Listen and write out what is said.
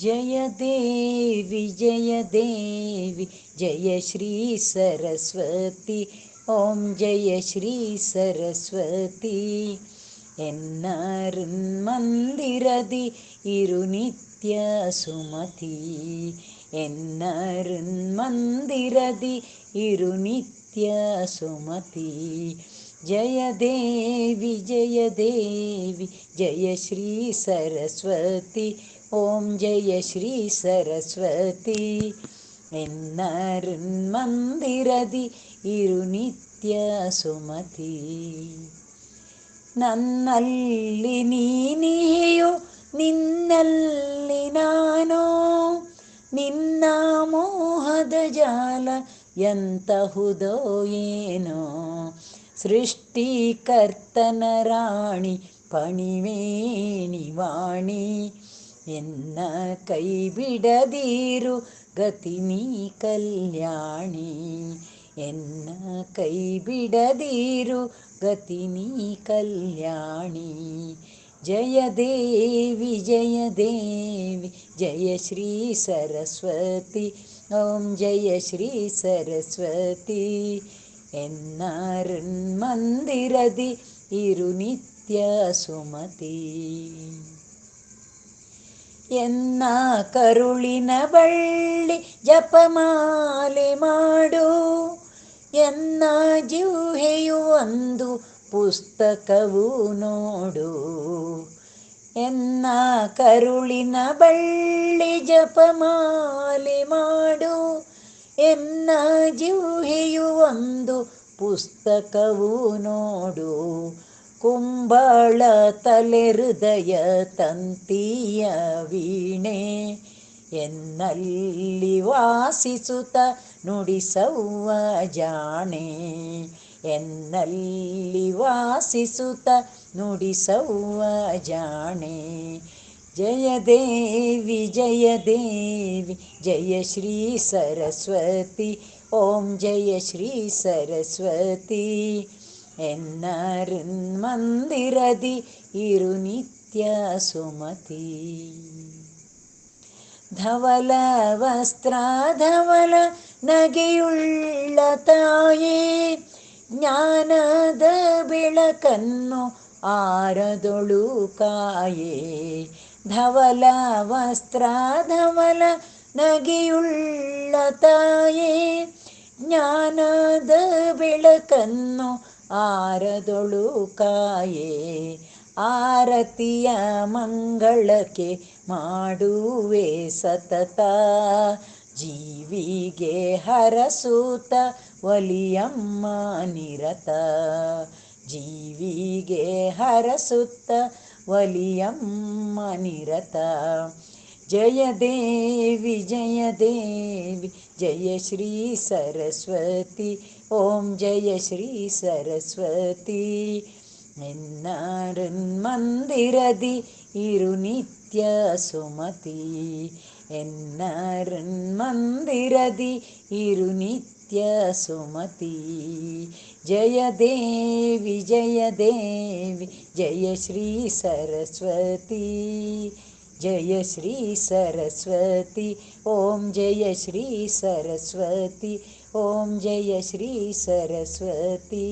ജയദേവി ജയദേവി ജയ ശ്രീ സരസ്വതി. ഓം ജയ ശ്രീ സരസ്വതി. എന്നാരും മന്ദിരതി ഇരുനിത്യ സുമതി. എന്നാരും മന്ദിരതി ഇരുനിത്യ സുമതി. ಜಯ ದೇವಿ ಜಯ ದೇವಿ, ಜಯ ಶ್ರೀ ಸರಸ್ವತಿ. ಓಂ ಜಯ ಶ್ರೀ ಸರಸ್ವತಿ. ಮಂದಿರದಿ ಇರು ನಿತ್ಯ ಸುಮತಿ. ನನ್ನಲ್ಲಿ ನೀನಿಯು ನಿನ್ನಲ್ಲಿ ನಾನೋ. ನಿನ್ನ ಮೋಹದ ಜಾಲ ಎಂತಹುದೋ ಏನೋ. सृष्टिकर्तनराणि पणिवेणि वाणी एबिडदिरुगतिनी कल्याणि कैबिडदिरुगतिनी कल्याणि जयदेवी जयदेवी जय श्री सरस्वती ॐ जय श्री सरस्वती ಇರು ನಿತ್ಯ ಸುಮತಿ ಎನ್ನ ಕರುಳಿನ ಬಳ್ಳಿ ಜಪಮಾಲೆ ಮಾಡು ಎನ್ನ ಜಿಹ್ವೆಯು ಒಂದು ಪುಸ್ತಕವು ನೋಡು ಎನ್ನ ಕರುಳಿನ ಬಳ್ಳಿ ಜಪಮಾಲೆ ಮಾಡು ಎನ್ನ ಒಂದು ಪುಸ್ತಕವು ನೋಡು. ಕುಂಬಳ ತಲೆ ಹೃದಯ ತಂತಿಯ ವೀಣೆ. ಎನ್ನಲ್ಲಿ ವಾಸಿಸುತ್ತ ನುಡಿಸವ್ವ ಜಾಣೆ. ಎನ್ನಲ್ಲಿ ವಾಸಿಸುತ್ತ ನುಡಿಸವ್ವ ಜಾಣೆ. जय देवी जय देवी जय श्री सरस्वती ഓം ജയ ശ്രീ സരസ്വതി. എന്നറിൻ മന്ദിരതി ഇരുനിത്യ സുമതി. ധവല വസ്ത്രാധവല നഗയുള്ള തായേ ജ്ഞാനത വിളക്കന്നു ആരതൊളു കായേ. ಧವಲ ವಸ್ತ್ರ ಧವಲ ನಗಿಯುಳ್ಳ ತಾಯೇ, ಜ್ಞಾನದ ಬೆಳಕನ್ನು ಆರದೊಳು ಕಾಯೇ, ಆರತಿಯ ಮಂಗಳಕ್ಕೆ ಮಾಡುವೆ ಸತತ. ಜೀವಿಗೆ ಹರಸೂತ ಒಲಿಯಮ್ಮ ನಿರತ. ಜೀವಿಗೆ ಹರಸುತ್ತ വലിയമ്മനിരത ജയദേവി ജയദേവി ജയ ശ്രീ സരസ്വതി. ഓം ജയ ശ്രീ സരസ്വതി. എന്നാരൻ മന്ദിരതി ഇരുനിത്യ സുമതി. എന്നാരൻ മന്ദിരതി ഇരുനിത്യ नित्य सुमति जय देवी जय देवी, जय श्री सरस्वती। जय श्री सरस्वती, ओम जय श्री सरस्वती, ओम जय श्री सरस्वती।